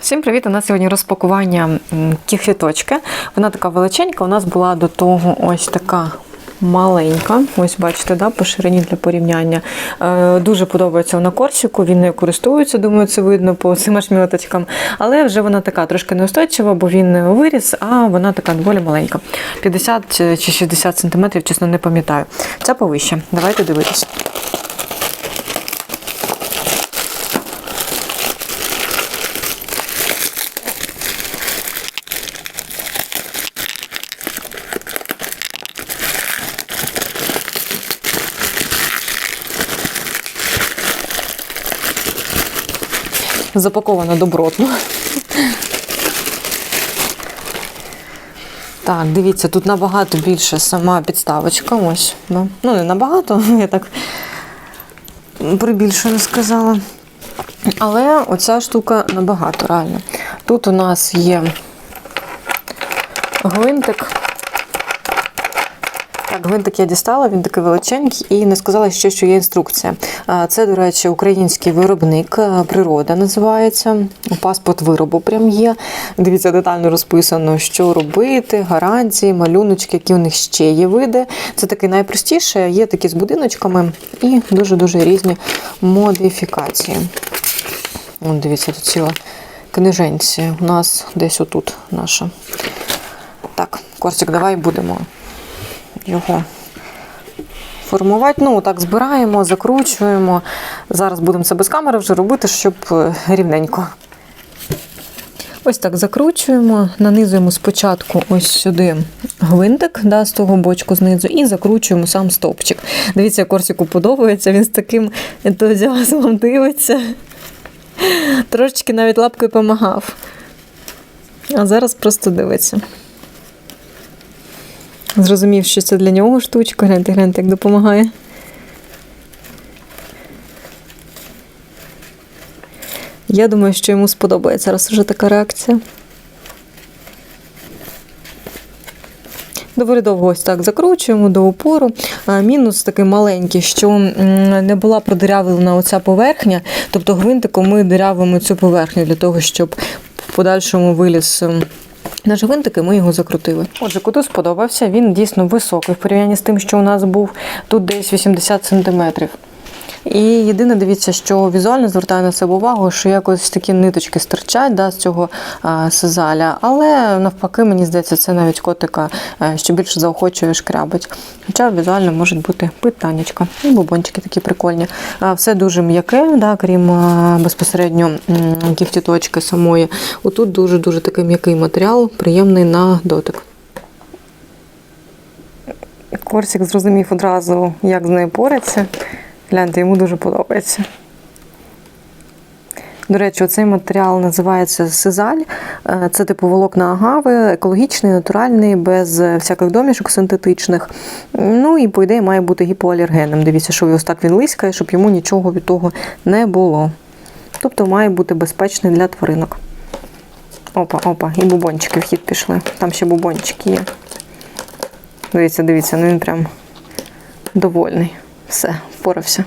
Всім привіт! У нас сьогодні розпакування кіхвіточки. Вона така величенька. У нас була до того ось така маленька. Ось бачите, да, по ширині для порівняння. Е, дуже подобається вона корсику, він нею користується, думаю, це видно по цим шмілоточкам. Але вже вона така трошки неустойчива, бо він виріс, а вона така доволі маленька. 50 чи 60 сантиметрів, чесно, не пам'ятаю. Ця повище. Давайте дивитися. Запаковано добротно. Так, дивіться, тут набагато більше сама підставочка. Ось. Ну, не набагато, я так прибільшено сказала. Але оця штука набагато, реально. Тут у нас є гвинтик. Так, гвинтик я дістала, він такий величенький, і не сказала ще, що є інструкція. Це, до речі, український виробник, природа називається. Паспорт виробу прям є. Дивіться, детально розписано, що робити, гарантії, малюночки, які у них ще є види. Це таке найпростіше, є такі з будиночками і дуже-дуже різні модифікації. От дивіться, тут ціла книженці. У нас десь отут наша. Так, Корсик, давай будемо його формувати. Ну, так збираємо, закручуємо. Зараз будемо це без камери вже робити, щоб е, рівненько. Ось так закручуємо, нанизуємо спочатку ось сюди гвинтик да, з того бочку знизу, і закручуємо сам стовпчик. Дивіться, Корсику подобається, він з таким ентузіазмом дивиться. Трошечки навіть лапкою помагав. А зараз просто дивиться. Зрозумів, що це для нього штучка. Гляньте, гляньте, як допомагає. Я думаю, що йому сподобається зараз вже така реакція. Доволі довго ось так закручуємо до опору. Мінус такий маленький, що не була продирявлена оця поверхня, тобто гвинтиком ми дирявимо цю поверхню для того, щоб в подальшому виліз наш гвинтик, і ми його закрутили. Отже, куту сподобався. Він дійсно високий в порівнянні з тим, що у нас був тут десь 80 сантиметрів. І єдине, дивіться, що візуально звертаю на себе увагу, що якось такі ниточки стирчать да, з цього а, сизаля. Але навпаки, мені здається, це навіть котика е, що більше заохочує шкрябить. Хоча візуально можуть бути питаннячка. І бубончики такі прикольні. Все дуже м'яке, да, крім безпосередньо кіхтіточки самої. Отут дуже-дуже такий м'який матеріал, приємний на дотик. Корсик зрозумів одразу, як з нею пораться. Гляньте, йому дуже подобається. До речі, цей матеріал називається сизаль. Е, Це типу волокна агави, екологічний, натуральний, без всяких домішок синтетичних. Ну і, по ідеї, має бути гіпоалергенним. Дивіться, що ось так він лискає, щоб йому нічого від того не було. Тобто має бути безпечний для тваринок. Опа, опа, і бубончики в хід пішли. Там ще бубончики є. Дивіться, дивіться, ну він прям довольний. Все, впорався.